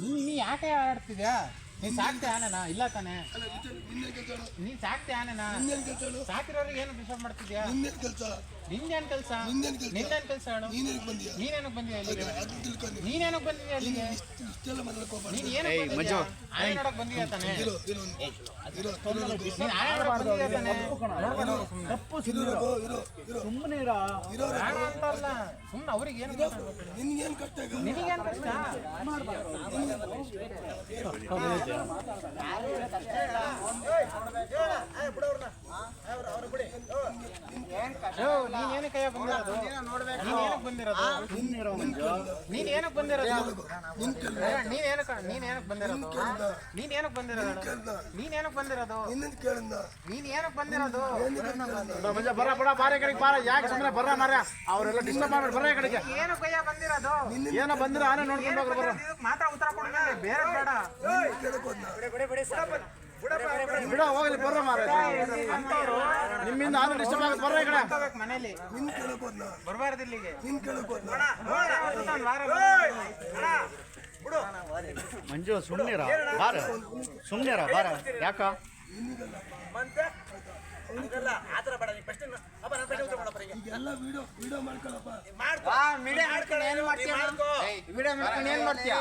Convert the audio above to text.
ನೀ ನೀ ಯಾಕೆ ಆಡ್ತಿದ್ಯಾ ನೀನ್ ಸಾಕ್ತೆ ಆನೆನಾ ಇಲ್ಲ ತಾನೆ ನೀನ್ ಸಾಕ್ತೆ ಆನೆನಾ ಸಾಕಿರೋರಿಗೆ ಏನು ಡಿಸ್ಟರ್ಬ್ ಮಾಡ್ತಿದ್ಯಾ ನಿನ್ನೇನು ಕೆಲಸ ನಿಂದೇನ್ ಕೆಲ್ಸ ನಿಂದೇನ್ ಕೆಲ್ಸ? ಹೇಳು ನೀನೇನಕ್ ಬಂದಿದ್ಯಾ ಇಲ್ಲಿಗೆ ನೀನೇನಕ್ ಬಂದಿದ್ಯಾ ಇಲ್ಲಿಗೆ ನೀನ್ ಏನಕ್ ಬಂದಿದ್ಯಾ ಆನೆ ನೋಡಕ್ ಬಂದಿದ್ಯಾ ತಾನೆ ನೀನ್ ಆನೆ ನೋಡಕ್ ಬಂದಿದ್ಯಾ ತಾನೆ ನೋಡ್ಕೊಂಡು. ತಪ್ಪು ಸುಮ್ಮನೆ ಸುಮ್ನೆ ಅವ್ರಿಗೆ ಏನು ನಿನ್ಗೇನು ಕಷ್ಟ ನಿನಗೇನ್ ಕೈಯಾಗ ಬಂದಿರೋದು ಬಂದಿರೋದು ನೀನ್ ಬಂದಿರೋದು ನಿನ್ ನೀನ್ ಬಂದಿರೋದು ನೀನ್ ಬಂದಿರೋದು ನೀನ್ ಬಂದಿರೋದು ನಿನ್ನನ್ನು ಕೇಳಿದ ನೀನ್ ಏನಕ್ಕೆ ಬಂದಿರೋದು ಮಂಜ ಬರ ಬರ ಬಾರೆ ಕಡೆಗೆ ಬಾರ ಯಾಕೆ ಸುಮ್ಮನೆ ಮಾರ್ಯ ಅವರೆಲ್ಲ ಡಿಸ್ಟರ್ಬ್ ಕಡೆಗೆ ಏನು ಕೈಯ ಬಂದಿರೋದು ಏನೋ ಬಂದಿರ ಆನೆ ನೋಡ್ಕೊಂಡು ಹೋಗ್ರಿ ಮಾತ್ರ ಉತ್ತರ ಬೇರೆ ಬೇಡ ಹೋಗ್ಲಿ ಬರ್ರ ಮಾರ ಅಂತವ್ರು ನಿಮ್ಮಿಂದ ಆನೆ ಡಿಸ್ಟರ್ಬ್ ಆಗುತ್ತೆ. ಬರ್ರ ಈ ಕಡೆ. ಹೋಗ್ಬೇಕು ಮನೇಲಿ. ನಿನ್ ಕೇಳಕ್ ಹೋದ್ನ ಬರಬಾರ್ದು ಇಲ್ಲಿಗೆ ನಿನ್ ಕೇಳಕ್ ಹೋದ್ನ ಒಂದು ವಾರ ಮಂಜು ಸುಮ್ಮನಿರ ಬಾರ. ಸುಮ್ಮನಿರ ಬಾರ. ಯಾಕ? ಈಗೆಲ್ಲ ವಿಡಿಯೋ ವಿಡಿಯೋ ಮಾಡ್ಕೊಳಪ್ಪ. ವಿಡಿಯೋ ಮಾಡ್ಕೊಂಡು ಏನ್ ಮಾಡ್ತೀಯ? ವಿಡಿಯೋ ಮಾಡ್ಕೊಂಡು ಏನ್ ಮಾಡ್ತೀಯ?